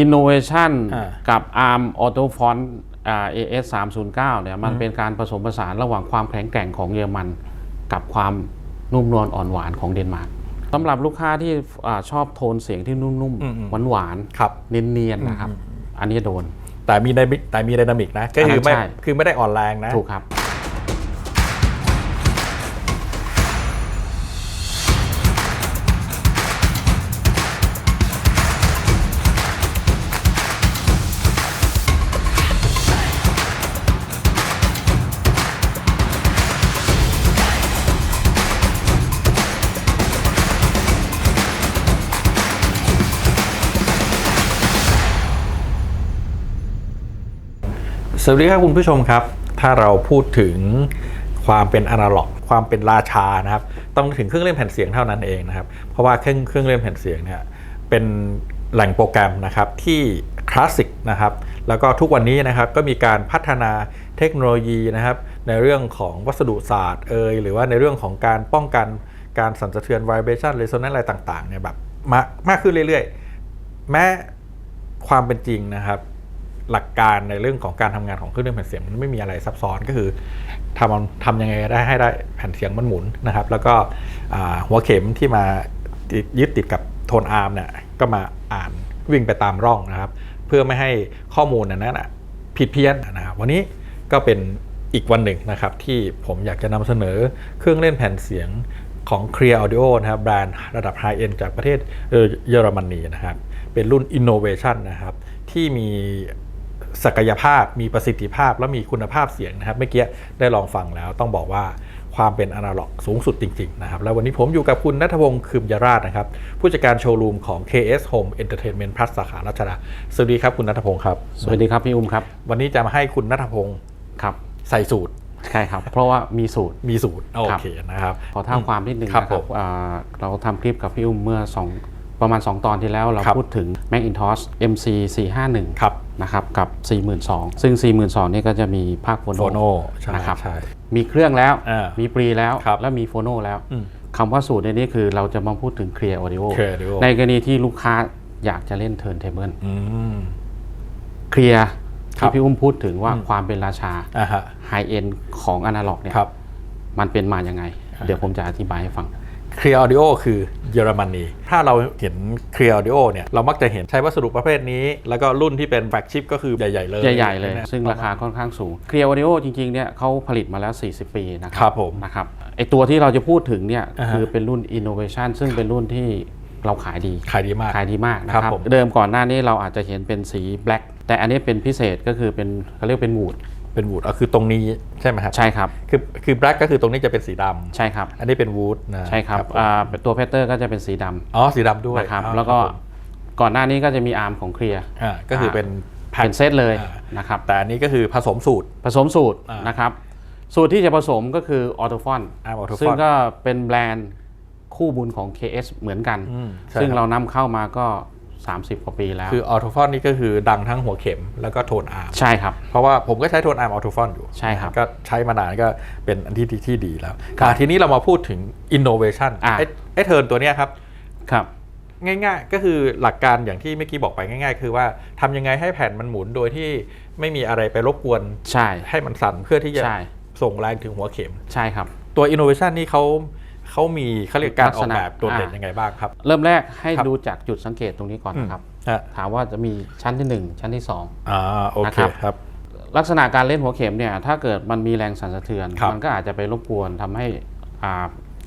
Innovation อ่ากับ ARM Auto Font อ่า AS 309เนี่ยมันเป็นการผสมผสานระหว่างความแข็งแกร่งของเยอรมัน กับความนุ่มนวลอ่อนหวานของเดนมาร์กสำหรับลูกค้าที่อาชอบโทนเสียงที่นุ่มอืมๆหวานครับๆเนียนๆนะครับ อันนี้โดน แต่มีไดมิแต่มีไดนามิกนะก็คือไม่ใช่คือไม่ได้อ่อนแรงนะถูกครับ วัสดีครับคุณผู้ชมครับ ถ้าเราพูดถึงความเป็นอนาล็อก ความเป็นราชานะครับต้องถึงเครื่องเล่นแผ่นเสียงเท่านั้นเองนะครับ เพราะว่าเครื่องเครื่องเล่นแผ่นเสียงเนี่ยเป็นแหล่งโปรแกรมนะครับที่คลาสสิกนะครับแล้วก็ทุกวันนี้นะครับก็มีการพัฒนาเทคโนโลยีนะครับในเรื่องของวัสดุศาสตร์เอยหรือว่าในเรื่องของการป้องกันการสั่นสะเทือน vibration resonance อะไรต่างๆเนี่ยแบบมากมากขึ้นเรื่อยๆ แม้ความเป็นจริงนะครับ หลักการในเรื่องของการทำงานของเครื่องเล่นแผ่นเสียงมันไม่มีอะไรซับซ้อนก็คือทำทำยังไงได้ให้ได้แผ่นเสียงมันหมุนนะครับ แล้วก็หัวเข็มที่มายึดติดกับโทนอาร์มเนี่ยก็มาอ่านวิ่งไปตามร่องนะครับ เพื่อไม่ให้ข้อมูลนั้นนะผิดเพี้ยนนะครับวันนี้ก็เป็นอีกวันหนึ่งนะครับที่ผมอยากจะนำเสนอเครื่องเล่นแผ่นเสียงของ Clear Audio นะครับแบรนด์ระดับ High End จากประเทศเยอรมนีนะครับ เป็นรุ่น Innovation นะครับ ที่มี ศักยภาพมีประสิทธิภาพและมีคุณภาพเสียงนะครับเมื่อกี้ได้ลองฟังแล้วต้องบอกว่าความเป็นอนาล็อกสูงสุดจริง ๆ นะครับ แล้ววันนี้ผมอยู่กับคุณนัทพงศ์คืมยราชนะครับ ผู้จัดการโชว์รูมของ KS Home Entertainment Plus สาขาราชดาสวัสดีครับคุณนัทพงศ์ครับ สวัสดีครับ พี่อุ้มครับ วันนี้จะมาให้คุณนัทพงศ์ครับใส่สูตรใช่ครับ เพราะว่ามีสูตรมีสูตรโอเคนะครับ ขอเท่าความนิดนึงครับนะคผรับมอ่าเราทำคลิปกับพี่อุ้มเมื่อ2 ประมาณ 2 ตอนที่แล้วเราครับพูดถึง Macintosh MC 451ครับนะครับกับ 42,000 ซึ่ง 42,000นี่ก็จะมีภาคโฟโฟโนโนใช่นะครับใช่มีเครื่องแล้วอ่ามีมีปรีแล้วครับและมีโฟโนแล้วอืมคำว่าสูตรในนี้คือเราจะมาพูดถึง Clear Audio Clear Audio ในกรณีที่ลูกค้าอยากจะเล่น Turntable อืมเคลียร์ครับที่พี่อุ้มพูดถึงว่าความเป็นราชาอ่าฮะไฮเอ็นของอนาล็อกเนี่ยครับมันเป็นมาอย่างไง เดี๋ยวผมจะอธิบายให้ฟัง Clear Audio คือเยอรมนีถ้าเราเห็น Clear Audio เนี่ยเรามักจะเห็นใช้วัสดุประเภทนี้ แล้วก็รุ่นที่เป็นแฟลกชิพก็คือใหญ่ๆเลยใหญ่ๆเลยนะซึ่งราคาค่อนข้างสูง Clear Audio จริงๆเนี่ยเขาผลิตมาแล้ว 40 ปีนะคครัรับผมนะครับไอตัวที่เราจะพูดถึงเนี่ยอ่าฮะคือเป็นรุ่น Innovation ซึ่งเป็นรุ่นที่เราขายดี ขายดีมาก ขายดีมากนะคครัรับบผมเดิมก่อนหน้านี้เราอาจจะเห็นเป็นสี black แต่อันนี้เป็นพิเศษก็คือเป็นเขาเรียกเป็นวูด เป็นวูดก็คือตรงนี้ใช่ไหมครับใช่ครับคือคือแบล็กก็คือตรงนี้จะเป็นสีดำใช่ครับ อันนี้เป็นวูดนะใช่ครับผมอ่าตัวเพเตอร์ก็จะเป็นสีดำอ๋อสีดำด้วยนะครับอ๋อแล้วก็ครับผมก่อนหน้านี้ก็จะมีอาร์มของเคลียร์อ่าก็คือเป็นแพ็คเป็นเซตเลยอ่านะครับแต่อันนี้ก็คือผสมสูตรผสมสูตรอ่านนะครับสูตรที่จะผสมก็คือออโตฟอน Arm Autophon ซึ่งก็เป็นแบรนด์คู่บุญของ KS เหมือนกันอืมใช่ซึ่งครับเรานำเข้ามาก็ 30 กว่าปีแล้ว คือออโตฟอนนี่ก็คือดังทั้งหัวเข็มแล้วก็โทนอาร์มใช่ครับ เพราะว่าผมก็ใช้โทนอาร์มออโตฟอนอยู่ ใช่ครับ ก็ใช้มานานก็เป็นอันที่ที่ที่ดีแล้วอะทีนี้เรามาพูดถึง innovation อะไอ้ไอ้เทิร์นตัวเนี้ยครับครับง่ายๆ ก็คือหลักการอย่างที่เมื่อกี้บอกไปง่าย ๆ คือว่าทำยังไงให้แผ่นมันหมุนโดยที่ไม่มีอะไรไปรบกวนใช่ให้มันสั่นเพื่อที่จะใช่ส่งแรงถึงหัวเข็มใช่ครับ ตัว innovation นี่เขา เขามีเขาเรียกการลักออษกณะแบบโดดเด่นอะยังไงบ้างครับ เริ่มแรกให้ครับดูจากจุดสังเกตตรงนี้ก่อนนะครับฮะถามว่าจะมีชั้นที่ 1 ชั้นที่อ่าโอเคนะครับครับ2ลักษณะการเล่นหัวเข็มเนี่ยถ้าเกิดมันมีแรงสั่นสะเทือนครับมันก็อาจจะไปรบกวนทำให้อ่า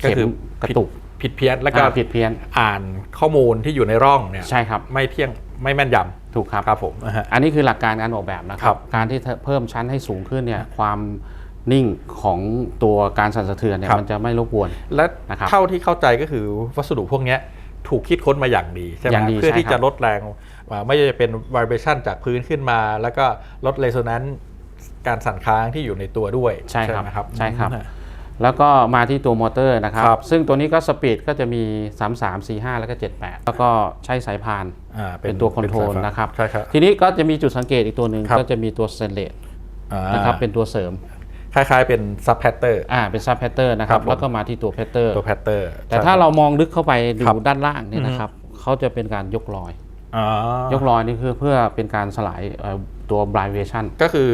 ก็เข็คือมกระตุกผิดเพี้ยนแล้วก็อ่าผิดเพี้ยนอ่านข้อมูลที่อยู่ในร่องเนี่ยใช่ครับไม่เที่ยงไม่แม่นยถูกครับำครับผมอ่าฮะอันนี้คือหลักการการออกแบบนะคครัรับบการที่เพิ่มชั้นให้สูงขึ้นเนี่ยความ นิ่งของตัวการสั่นสะเทือนเนี่ยครับมันจะไม่รบกวน และนะครับเท่าที่เข้าใจก็คือวัสดุพวกเนี้ยถูกคิดค้นมาอย่างดีใช่ไหมอย่างดีเพื่อที่ใช่ครับจะลดแรงอ่าไม่ว่าจะเป็น vibration จากพื้นขึ้นมา แล้วก็ลด resonance การสั่นค้างที่อยู่ในตัวด้วยใช่ครับไหมครับใช่ครับอืมแล้วก็มาที่ตัวมอเตอร์นะครับครับ ซึ่งตัวนี้ก็สปีดก็จะมี 3 3 4 5 แล้วก็ 78 แล้วก็ใช้สายพานอ่าเป็นตัวคอนโทรลเป็สายฟ้านะครับใช่ครับ ทีนี้ก็จะมีจุดสังเกตอีกตัวหนึ่งครับก็จะมีตัวสเตนเลสอ่านะครับเป็นตัวเสริม คล้ายๆเป็น sub pattern อ่าเป็นซับแพตเตอร์นะครัครับบผมแล้วก็มาที่ตัวแพตเตอร์ตัว pattern แต่ถ้าเรามองลึกเข้าไปดูครับด้านล่างเนี่ยนะครับเขาจะเป็นการยกลอยอ๋อยกลอยนี่คือเพื่อเป็นการสลายเอ่อตัว vibration ก็คือ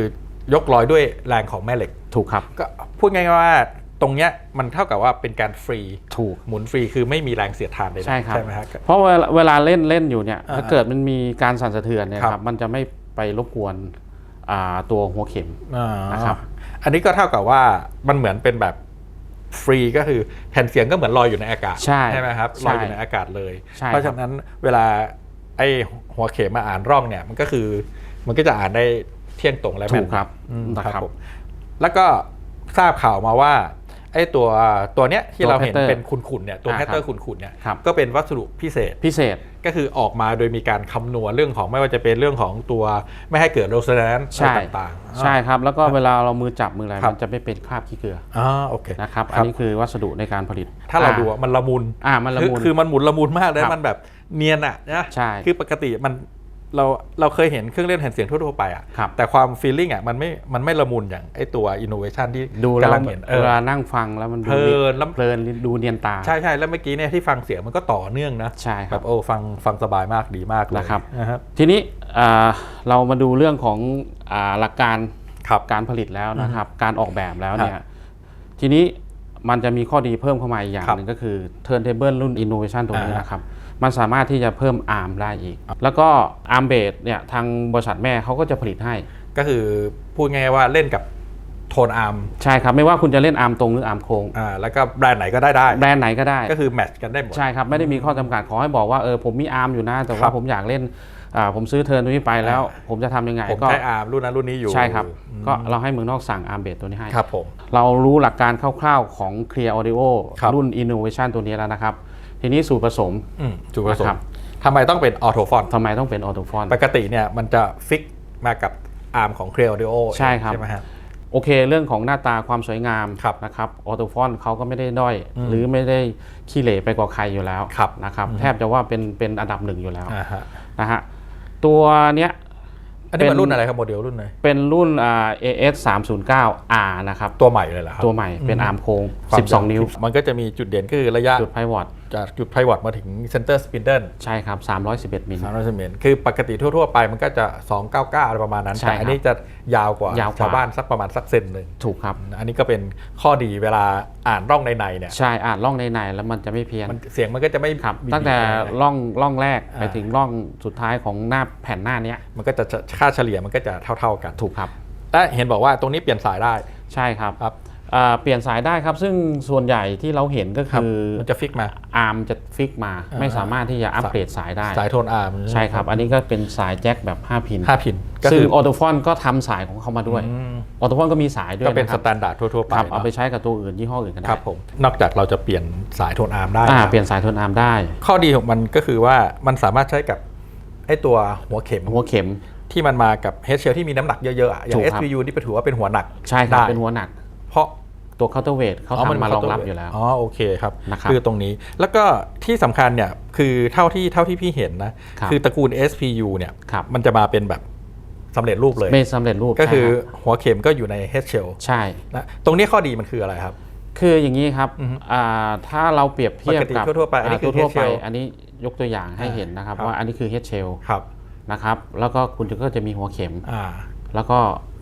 ยกลอยด้วยแรงของแม่เหล็กถูกครับก็พูดง่ายๆว่าตรงเนี้ยมันเท่ากับว่าเป็นการฟรีถูกหมุนฟรีคือไม่มีแรงเสียดทานใดๆใช่ครับใช่ไหมครับเพราะเวลาเวลาเล่นเล่นอยู่เนี่ยอ่าถ้าเกิดมันมีการสั่นสะเทือนเนี่ยครับครับมันจะไม่ไปรบกวนอ่าตัวหัวเข็มอ่านะครับ อันนี้ก็เท่ากับว่ามันเหมือนเป็นแบบฟรีก็คือแผ่นเสียงก็เหมือนลอยอยู่ในอากาศใช่ไหมครับใช่ลอยอยู่ในอากาศเลยใช่เพราะฉะนั้นเวลาไอ้หัวเข็มมาอ่านร่องเนี่ยมันก็คือมันก็จะอ่านได้เที่ยงตรงและแม่ถูนกครับอืมนะครับผมแล้วก็ทราบข่าวมาว่า ไอ้ตัวตัวเนี้ยที่ตัวเราเห็น header เป็นขุนๆเนี่ยตัวอ่าแฮตเตอครัร์บขุนๆเนี่ยครับก็เป็นวัสดุพิเศษพิเศษก็คือออกมาโดยมีการคำนวณเรื่องของไม่ว่าจะเป็นเรื่องของตัวไม่ให้เกิดโรสแนนซ์ใช่อะไรต่างๆ ใช่ครับ แล้วก็เวลาเรามือจับมืออะไรครับมันจะไม่เป็นคราบขี้เกลืออ๋อโอเคนะครับคอัรันบนี้คือวัสดุในการผลิต ถ้าเราอ่ดูอะมันละมุนอ่ามันละมุนคือคือมันหมุนละมุนมากเลยครับมันแบบเนียนอะนะใช่คือปกติมัน เราเราเคยเห็นเครื่องเล่นแผ่นเสียงทั่วๆไปอะครับแต่ความฟีลลิ่งอะมันไม่ มันไม่ละมุนอย่างไอตัวอินโนเวชันที่ดูแล้วกำลังเห็นเอเวอลานั่งฟังแล้วมันดูเพลินแล้วเพลินดูเนียนตา ใช่ใช่แล้วเมื่อกี้เนี่ยที่ฟังเสียงมันก็ต่อเนื่องนะ ใช่คแบรับบโอ้ฟังฟังสบายมากดีมากเลยนะครับนะครับทีนี้อ่าเรามาดูเรื่องของอ่าหลักการครับการผลิตแล้วนะครับ การออกแบบแล้วเนี่ย ทีนี้มันจะมีข้อดีเพิ่มเข้ามาอีกอย่างครับหนึ่งก็คือ Turntable รุ่น Innovation ตรงนี้อ่านะครับ มันสามารถที่จะเพิ่ม ARM ได้อีก แล้วก็ ARM Base เนี่ยทางบริษัทแม่เขาก็จะผลิตให้ ก็คือพูดง่ายๆว่าเล่นกับโทนอาร์มใช่ครับไม่ว่าคุณจะเล่น ARM ตรงหรือ ARM โค้งอ่าแล้วก็แบรนด์ไหนก็ได้ได้แบรนด์ไหนก็ได้ก็คือแมทช์กันได้หมดใช่ครับไม่ได้มีข้อจำกัดขอให้บอกว่าเออผมมี ARM อยู่นะแต่ครัว่าบผมอยากเล่นอ่าผมซื้อเทิร์นตัวนี้ไปแล้ว ผมจะทำยังไงผมก็ใช้อาร์มรุ่นนั้นรุ่นนี้อยู่ใช่ครับอืมก็เราให้เมืองนอกสั่ง ARM Base ตัวนี้ให้ครับผมเรารู้หลักการคร่าวๆของ Clear Audio ครับรุ่น Innovation ตัวนี้แล้วนะครับ ทีนี้สูตรผสมอืมจุดประสงนะครับค์ทำไมต้องเป็นออโตฟอนทำไมต้องเป็น Auto Font ปกติเนี่ยมันจะฟิกมากับอาร์มของ Clear Audio ใช่ครับใช่ไหมฮะโอเค เรื่องของหน้าตาความสวยงามครับนะครับ Auto Font เขาก็ไม่ได้ด้อยอืมหรือไม่ได้ขี้เหร่ไปกว่าใครอยู่แล้วครับนะครับแทบจะว่าเป็นเป็นอันดับหนึ่งอยู่แล้วอ่าฮะนะฮะตัวเนี้ยอันนี้เป็มันนรุ่นอะไรครับโมเดลรุ่นไหนเป็นรุ่นอ่า AS 309 R นะครับ ตัวใหม่เลยเหรอครับ ตัวใหม่เป็น ARM โค้งความยาว12 นิ้ว มันก็จะมีจุดเด่นก็คือระยะจุดไพวอต จากจุดไพวอตมาถึงเซนเตอร์สปินเดิลใช่ครับ 311 มิลสามร้อยเซนคือปกติทั่วๆไปมันก็จะ 299 อะไรประมาณนั้นใช่แต่อันนี้จะยาวกว่ายาวกว่า ชาวบ้านสักประมาณสักเซนหนึ่งถูกครับ อันนี้ก็เป็นข้อดีเวลาอ่านร่องในในๆเนี่ยใช่อ่านร่องในๆแล้วมันจะไม่เพี้ยนมันเสียงมันก็จะไม่ครับบีบตั้งแต่อะไรร่องร่องแรกอ่าไปถึงร่องสุดท้ายของหน้าแผ่นหน้าเนี้ยมันก็จะค่าเฉลี่ยมันก็จะเท่า ๆกัน ถูกครับและเห็นบอกว่าตรงนี้เปลี่ยนสายได้ใช่ครับ ครับอ่า เปลี่ยนสายได้ครับ ซึ่งส่วนใหญ่ที่เราเห็นก็ครับคือมันจะฟิกมาอาร์มจะฟิกมาอ่าไม่สามารถที่จะอัปเกรดสายได้ สายโทนอาร์มใช่ครับ อันนี้ก็เป็นสายแจ็คแบบ 5 พินห้าพินก็ซึ่งคือออโตฟอนก็ทำสายของเขามาด้วยอืมออโตฟอนก็มีสายด้วยก็เป็นนะคสรับแตนดาร์ดทั่วๆไปครับเอาไปเนาะใช้กับตัวอื่นยี่ห้ออื่นก็ได้ครับผมนอกจากเราจะเปลี่ยนสายโทนอาร์มได้อ่าแล้วเปลี่ยนสายโทนอาร์มได้ ข้อดีของมันก็คือว่ามันสามารถใช้กับไอ้ตัวหัวเข็มหัวเข็มที่มันมากับเฮดเชลที่มีน้ำหนักเยอะๆอะอย่าถูงกครับ SPU นี่ถือว่าเป็นหัวหนักใช่ครับได้เป็นหัวหนักเพราะ ตัวเคาน์เตอร์เวทเขาอ๋อนทำมารองรับเคน์เตอยู่แล้วอ๋อโอเคครับนะครับคือตรงนี้แล้วก็ที่สำคัญเนี่ยคือเท่าที่เท่าที่พี่เห็นนะครับอตระกูล SPU เนี่ยครับมันจะมาเป็นแบบสำเร็จรูปเลยไม่สำเร็จรูปก็คือใช่รับหัวเข็มก็อยู่ใน head shell ใช่นะตรงนี้ข้อดีมันคืออะไรครับ คืออย่างนี้ครับอือฮึอ่าถ้าเราเปรียบเทียบปกติกับทั่วๆไปอันนี้คือาทั่วๆ head ไป shell อันนี้ยกตัวอย่างให้อ่าเห็นนะครับครับว่าอันนี้คือ head shell ครับนะครับแล้วก็คุณก็จะมีหัวเข็มอ่า แล้วก็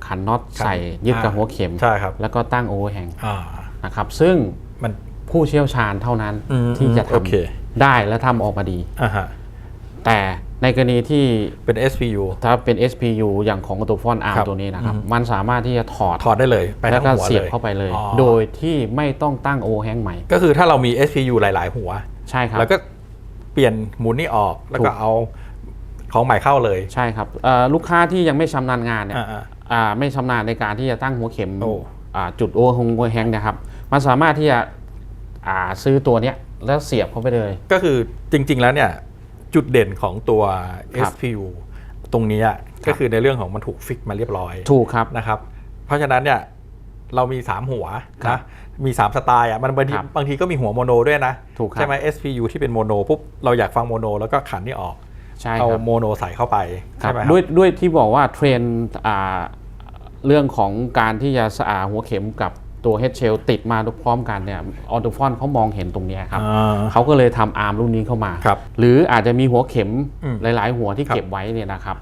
ขันน็อตใส่ยึดกับอ่าหัวเข็ม ใช่ครับ แล้วก็ตั้งโอเวอร์แฮงอ่านะครับ ซึ่งมันผู้เชี่ยวชาญเท่านั้นอืมที่จะโอเคทำได้และทำออกมาดีอ่าฮะแต่ในกรณีที่เป็น SPU ถ้าเป็น SPU อย่างของตัวฟอนอาร์ครับตัวนี้นะครับอืมมันสามารถที่จะถอดถอดได้เลย ไปแล้ทั้วงก็หัวเสียบเลยเข้าไปเลยอ๋อโดยที่ไม่ต้องตั้งโอแฮงใหม่ ก็คือถ้าเรามี SPU หลาย ๆ หัว ใช่ครับ แล้วก็เปลี่ยนหมุนนี่ออกแล้วก็ถูกเอา ของใหม่เข้าเลย ใช่ครับเอ่อลูกค้าที่ยังไม่ชำนาญงานเนี่ยอ่าอ่าไม่ชำนาญในการที่จะตั้งหัวเข็มโอ้อ่าจุดโอฮงโอแฮงเนะครับ มันสามารถที่จะอ่าซื้อตัวเนี้ยแล้วเสียบเข้าไปเลย ก็คือจริง ๆแล้วเนี่ยจุดเด่นของตัวครับ SPU ตรงนี้อะก็คือในเรื่องของมันถูกฟิกมาเรียบร้อย ถูกครับนะครับ เพราะฉะนั้นเนี่ยเรามี 3 หัวครันะบมี 3 สไตล์อะมันบางทีครับบางทีก็มีหัวโมโนด้วยนะถูกครับใช่ไหม SPU ที่เป็นโมโนปุ๊บเราอยากฟังโมโนแล้วก็ขันนี่ออก ใช่เอาครับโมโนใส่เข้าไปครัใช่บไหมครับด้วยด้วยที่บอกว่าเทรนด์อ่าเรื่องของการที่จะสอ่าหัวเข็มกับตัว Head Shell ติดมาพร้อมกันเนี่ยออโตฟอนเขามองเห็นตรงเนี้ยครับ อ่า เขาก็เลยทำอาร์มรุ่นนี้เข้ามา ครับหรืออาจจะมีหัวเข็มอืมหลาย ๆ หัวที่ครับเก็บไว้เนี่ยนะครับ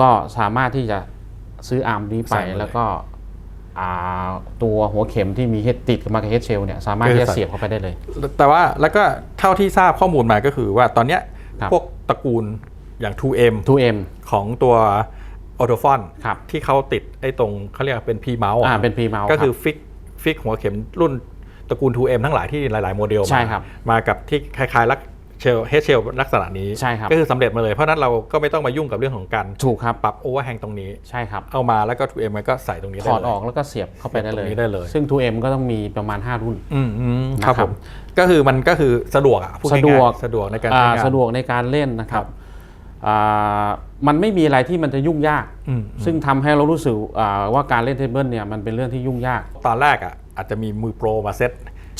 ก็สามารถที่จะซื้ออาร์มนี้ไปใส่มาเลยแล้วก็อ่าตัวหัวเข็มที่มีเฮดติดมากับเฮดเชลเนี่ยสามารถก็คือที่จะใส่ เสียบเข้าไปได้เลย แต่ว่าแล้วก็เท่าที่ทราบข้อมูลมาก็คือว่าตอนเนี้ยครับพวก ตระกูลอย่าง 2M 2M ของตัวออโตฟอนครับที่เขาติดไอ้ตรงเขาเรียกว่าเป็น P mouse อ่าอะเป็น P mouse ก็คือครับฟิกฟิกหัวเข็มรุ่นตระกูล 2M ทั้งหลายที่หลาย ๆ โมเดลมาใช่ครับมากับที่คล้ายๆลัก เชลเฮดเชลลักษณะนี้ใช่ครับก็คือสำเร็จมาเลยเพราะฉะนั้นเราก็ไม่ต้องมายุ่งกับเรื่องของการถูกครับปรับโอเวอร์แฮงตรงนี้ใช่ครับเอามาแล้วก็ 2M มันก็ใส่ตรงนี้ถได้อดเลยออกแล้วก็เสียบเข้าไปได้เลยตรงนี้ได้เลย ซึ่ง 2M ก็ต้องมีประมาณ 5 รุ่นอืมอืมนะครับผมก็คือมันก็คือสะดวกอะพูดสะง่ายๆดวกสะดวกในการอ่าใช้งานสะดวกในการเล่นนะคครัรับบอ่ามันไม่มีอะไรที่มันจะยุ่งยากอืมซึ่งทำให้เรารู้สึกอ่าว่าการเล่นเทเบิลเนี่ยมันเป็นเรื่องที่ยุ่งยาก ตอนแรกอะอาจจะมีมือโปรมาเซ็ต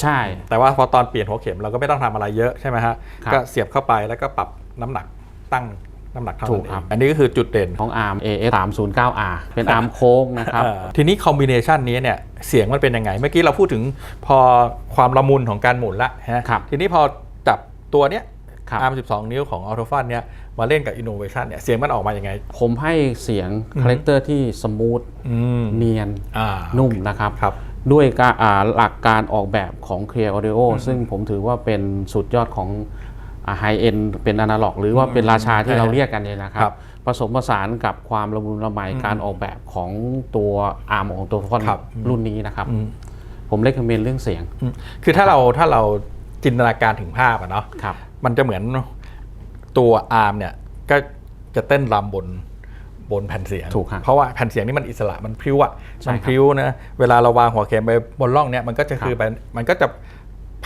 ใช่ แต่ว่าพอตอนเปลี่ยนหัวเข็มเราก็ไม่ต้องทำอะไรเยอะใช่ไหมฮะครับก็เสียบเข้าไปแล้วก็ปรับน้ำหนักตั้งน้ำหนักเท่าถูนั้นกเอครับงอันนี้ก็คือจุดเด่นของ ARM AS 309R เป็นอาร์มโค้งนะครับเอ่อทีนี้คอมบิเนชันนี้เนี่ยเสียงมันเป็นยังไง เมื่อกี้เราพูดถึงพอความละมุนของการหมุนละฮะครับทีนี้พอจับตัวเนี้ยครับอาร์ม12 นิ้วของ a u t o f u n เนี่ยมาเล่นกับ Innovation เนี่ยเสียงมันออกมายังไง ผมให้เสียงคาแรคเตอร์ที่สมูทอืมเนียนอ่านุ่มนะครับครับ ด้วยการอ่าหลักการออกแบบของ Clear Audio ซึ่งผมถือว่าเป็นสุดยอดของไฮเอ็นเป็นอนาล็อก หรือว่าเป็นราชาที่เราเรียกกันเนี่ยนะครัครับบผสมผสานกับความละมุนละไมการออกแบบของตัวอาร์มของตัวฟอนครับรุ่นนี้นะครับอืมผมเล c ก m เมนเรื่องเสียงอืมคือถ้าเราถ้าเราจินตนาการถึงภาพอะเนาะครับมันจะเหมือนตัวอาร์มเนี่ยก็จะเต้นรำบน บนแผ่นเสียง ถูกครับเพราะว่าแผ่นเสียงนี่มันอิสระมันพริ้วอะใช่มันครับพริ้วนะเวลาเราวางหัวเข็มไปบนร่องเนี่ยมันก็จะครับคือไปมันก็จะ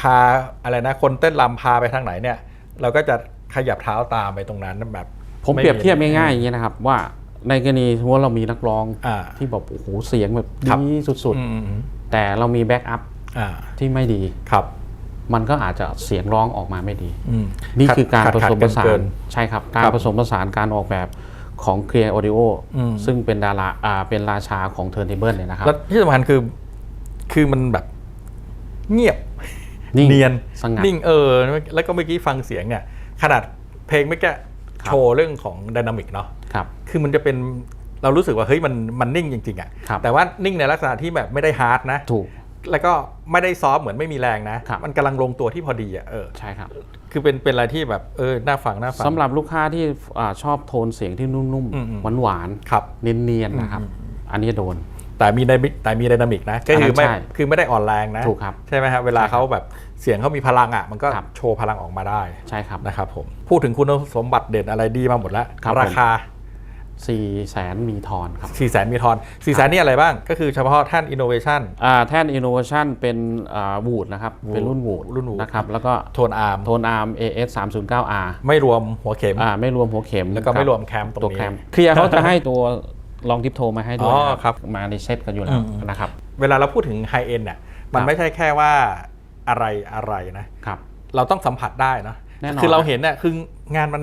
พาอะไรนะคนเต้นรำพาไปทางไหนเนี่ย เราก็จะขยับเท้าตามไปตรงนั้นแบบ ผมเปรียบเทียบง่ายๆอย่างนี้นะครับ ว่าในกรณีสมมติว่าเรามีนักร้องอ่าที่แบบโอ้โหเสียงแบบครับดีสุดอืมอืมอืมๆแต่เรามีแบ็กอัพอ่าที่ไม่ดีครับ มันก็อาจจะเสียงร้องออกมาไม่ดีอืมนี่ขัดคือการขัดผสมผสาขัดเกินนใช่ครับ การครับผสมผสานการออกแบบ ของ Clear Audio อืมซึ่งเป็นดาราอ่าเป็นราชาของ Turntable เนี่ยนะครับแล้วที่สำคัญคือคือมันแบบเงียบนิ่งเนียนสงัดนิ่งเออ แล้วก็เมื่อกี้ฟังเสียงเนี่ย ขนาดเพลงเมื่อกี้ครับโชว์เรื่องของดินามิกเนาะครับคือมันจะเป็นเรารู้สึกว่าเฮ้ยมันมันนิ่งจริงๆอะครับแต่ว่านิ่งในลักษณะที่แบบไม่ได้ฮาร์ดนะถูก แล้วก็ไม่ได้ซอฟต์เหมือนไม่มีแรงนะครับมันกำลังลงตัวที่พอดีอะเออใช่ครับ คือเป็นเป็นอะไรที่แบบเออน่าฟังน่าฟังสำหรับลูกค้าที่อ่าชอบโทนเสียงที่นุ่มอืมอืมๆหวานครับๆเนียนๆนะครับ อันนี้โดน แต่มีไดมิแต่มีไดนามิกนะก็คือไม่ใช่คือไม่ได้อ่อนแรงนะถูกครับใช่ไหมครับเวลาใช่ครับเขาแบบเสียงเขามีพลังอะมันก็ครับโชว์พลังออกมาได้ใช่ครับนะครับผมพูดถึงคุณสมบัติเด่นอะไรดีมาหมดแล้วครับราคา 4แสนมีทอนครับ4 0 0 0 0 0มีทอน4 0 0 0 0นี่อะไรบ้าง ก็คือเฉพาะท่าน innovation อ่าแท่น Innovation เป็นวูดนะครับเป็นรุ่นวูดรุ่น Wood นะครับ แล้วก็โทนอาร์มโทนอาร์ม AS 309R ไม่รวมหัวเข็ม อ่าไม่รวมหัวเข็มแล้วก็ไม่คบรวมแคมตรงตัวนี้ แคมเคลียร์เขาจะให้ตัวลองทิปโทมาให้ด้วยอ๋อนะครับมาในเซตกันอยู่แล้วนะครับ เวลาเราพูดถึงไฮเอ็นเนี่ยมันครับ ไม่ใช่แค่ว่าอะไรอะไรนะ ครับ เราต้องสัมผัสได้เนอะแน่นอน คือเราเห็นเนี่ยคืองานมัน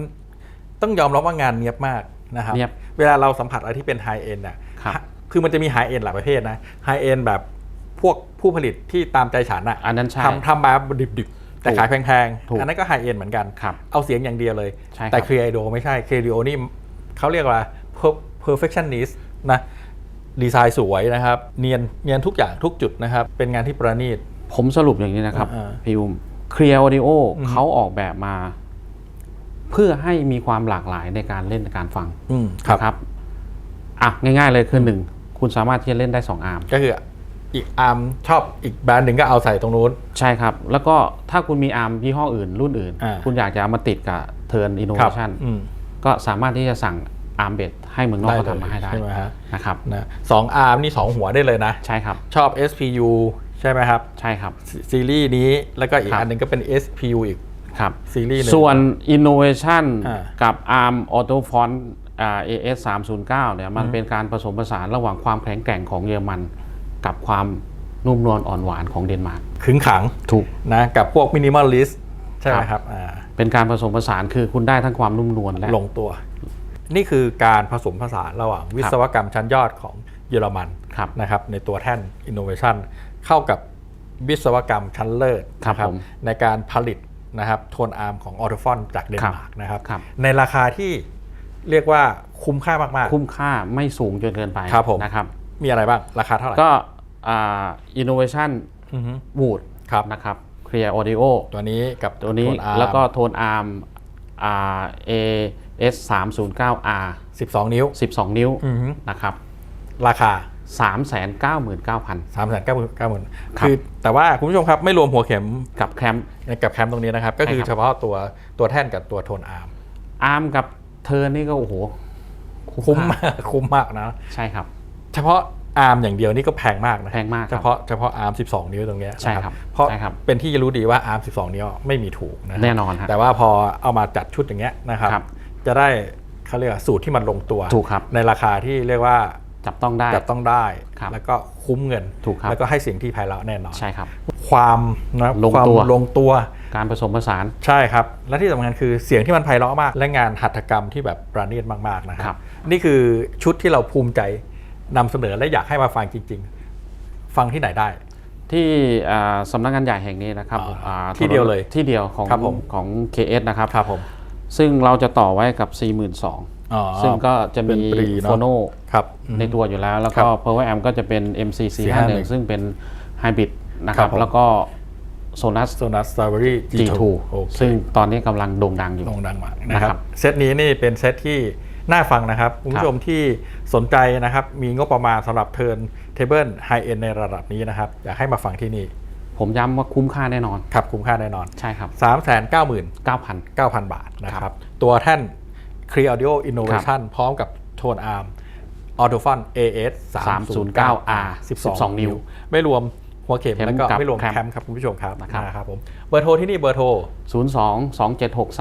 ต้องยอมรับว่างานเนียบมาก นะครับเนียบเวลาเราสัมผัสอะไรที่เป็นไฮเอ็นน่ะครับคือมันจะมีไฮเอ็นหลายประเภทนะไฮเอ็นแบบพวกผู้ผลิตที่ตามใจฉันอะอันนั้นใช่ทำทำมาดิบๆ แต่ถูกขายแพงถูกๆอันนั้นก็ไฮเอ็นเหมือนกันครับเอาเสียงอย่างเดียวเลยใช่ครับแต่ครีไอโดไม่ใช่ครีไอโดนี่เขาเรียกว่า per- perfectionist นะดีไซน์สวยนะครับเนียนเนียนทุกอย่างทุกจุดนะครับเป็นงานที่ประณีต ผมสรุปอย่างนี้นะครับอ่าพี่อุ้มเคลียร์ออดิโออืมเขาออกแบบมา เพื่อให้มีความหลากหลายในการเล่นในการฟังอืมนะครับอะง่าย ๆ เลยคือหนึ่งคุณสามารถที่จะเล่นได้2อาร์มก็คืออีกอาร์มชอบอีกแบรนด์หนึ่งก็เอาใส่ตรงนู้น ใช่ครับ แล้วก็ถ้าคุณมีอาร์มยี่ห้ออื่น รุ่นอื่นอ่าคุณอยากจะเอามาติดกับเทิร์นอินโนเวชันอืมก็สามารถที่จะสั่งอาร์มเบดให้เมืองนอกเขาทำมาให้ได้ใช่ไหมฮะนะครับนะสองอาร์มนี่สองหัวได้เลยนะ ใช่ครับ ชอบ SPU ใช่ไหมครับ ใช่ครับซซีรีส์นี้แล้วก็อีกครับอันหนึงก็เป็น SPU อีก ครับซีรีส์หนึ่งส่วน Innovation อ่ากับ ARM Auto Font อ่า AS 309เนี่ยมันเป็นการผสมผสานระหว่างความแข็งแกร่งของเยอรมัน กับความนุ่มนวลอ่อนหวานของเดนมาร์กขึงขังถูก นะกับพวกมินิมอลลิสใช่ไหมคครัรับบอ่าเป็นการผสมผสานคือคุณได้ทั้งความนุ่มนวลและ ลงตัว นี่คือการผสมผสานระหว่างวิศวกรรมชั้นยอดของเยอรมันครับนะครับในตัวแท่น Innovation เข้ากับวิศวกรรมชั้นเลิศครับนะผม ในการผลิต นะครับโทนอาร์มของออโตฟอนจากเดนมาร์กนะครับครับในราคาที่เรียกว่าคุ้มค่ามากคุ้มค่าไม่สูงจนเกินไปครับผมนะครับๆมีอะไรบ้าง ราคาเท่าไหร่ ก็อ่า innovation อือฮึ wood ครับนะครับ clear audio ตัวนี้กับตัวนี้โทอาร์มแล้วก็โทนอาร์มอ่า AS 3 0 9 R 12นิ้ว12นิ้วอือฮึนะครับ ราคา 3 9 9 0 0 0 3 9 9 0 0ครับ0คือแต่ว่าคุณผู้ชมครับไม่รวมหัวเข็มกับแคมกับแคมตรงนี้นะครับ ก็คือใช่ครับ เฉพาะตัวตัวแท่นกับตัวโทนอาร์มอาร์มกับเทอร์นี่ก็โอ้โหคุ้มค่ามากคุ้มมากนะ ใช่ครับ เฉพาะอาร์มอย่างเดียวนี่ก็แพงมากนะแพงมากครับเฉพาะเฉพาะอาร์ม12 นิ้วตรงเนี้ยใช่ครับนะเพราะใช่ครับ เป็นที่รู้ดีว่าอาร์ม12 นิ้วไม่มีถูกนะแน่นอนฮะ แต่ว่าพอเอามาจัดชุดอย่างเงี้ยนะครับ ครับ จะได้เขาเรียกว่าสูตรที่มันลงตัว ถูกครับ ในราคาที่เรียกว่า จับต้องได้ จับต้องได้ ครับแล้วก็คุ้มเงิน ถูกครับ แล้วก็ให้สิ่งที่ไพเราะแน่นอน ใช่ครับ ความนะลงความตัว ลงตัว การผสมผสาน ใช่ครับ และที่สำคัญคือเสียงที่มันไพเราะมาก และงานหัตถกรรมที่แบบประณีตมากๆนะคครัรับ บ นี่คือชุดที่เราภูมิใจนำเสนอและอยากให้มาฟังจริง ๆ ฟังที่ไหนได้ ที่อ่าสำนักงานใหญ่แห่งนี้นะครับอ่าอ่าที่เดียวเลยที่เดียวของครับผม ของ KS นะครับ ครับผม ซึ่งเราจะต่อไว้กับอ๋อ42,000ซึ่งก็จะเป็นมีปรีเนอะ โฟโนครับอืม ในตัวอยู่แล้ว แล้วครัก็บ Power Amp ก็จะเป็น MC451 451ซึ่งเป็นไฮบริดนะคครัรับบ ผม แล้วก็ Sonos โซนัสสตรอเบอรี่ G2 โอเคซึ่งตอนนี้กำลังโด่งดังอยู่ โด่งดังมากนะคนะครัรับบเซตนี้นี่เป็นเซตที่น่าฟังนะครับ คุณผู้ชมที่สนใจนะครับ มีงบประมาณสำหรับเทิร์นเทเบิลไฮเอ็นในระดับนี้นะครับ อยากให้มาฟังที่นี่ ผมย้ำว่าคุ้มค่าแน่นอนครับคุ้มค่าแน่นอนใช่ครับ3 9 9 9 0 9,000 0 บาทนะคครัรับบตัวแท่น Clear Audio Innovation พร้อมกับโทนอาร์ม Autofon AS 309R 12 นิ้ว ไม่รวมหัวเข็มเข็มแล้วก็กับไม่รวมแคมแคมครับคุณผู้ชมครับนะครับนะครับผมเบอร์โทรที่นี่เบอร์โทร 02 276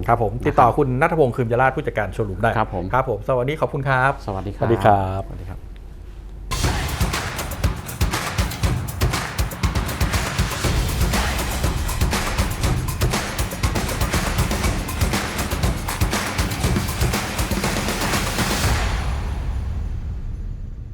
3030 ครับผม ติดต่อคุณนัทพงศ์คืมยราชผู้จัดการโชว์รูมได้ครับผมครับผม สวัสดีขอบคุณครับ สวัสดีคสรับวัสดีครับ สวัสดีครับ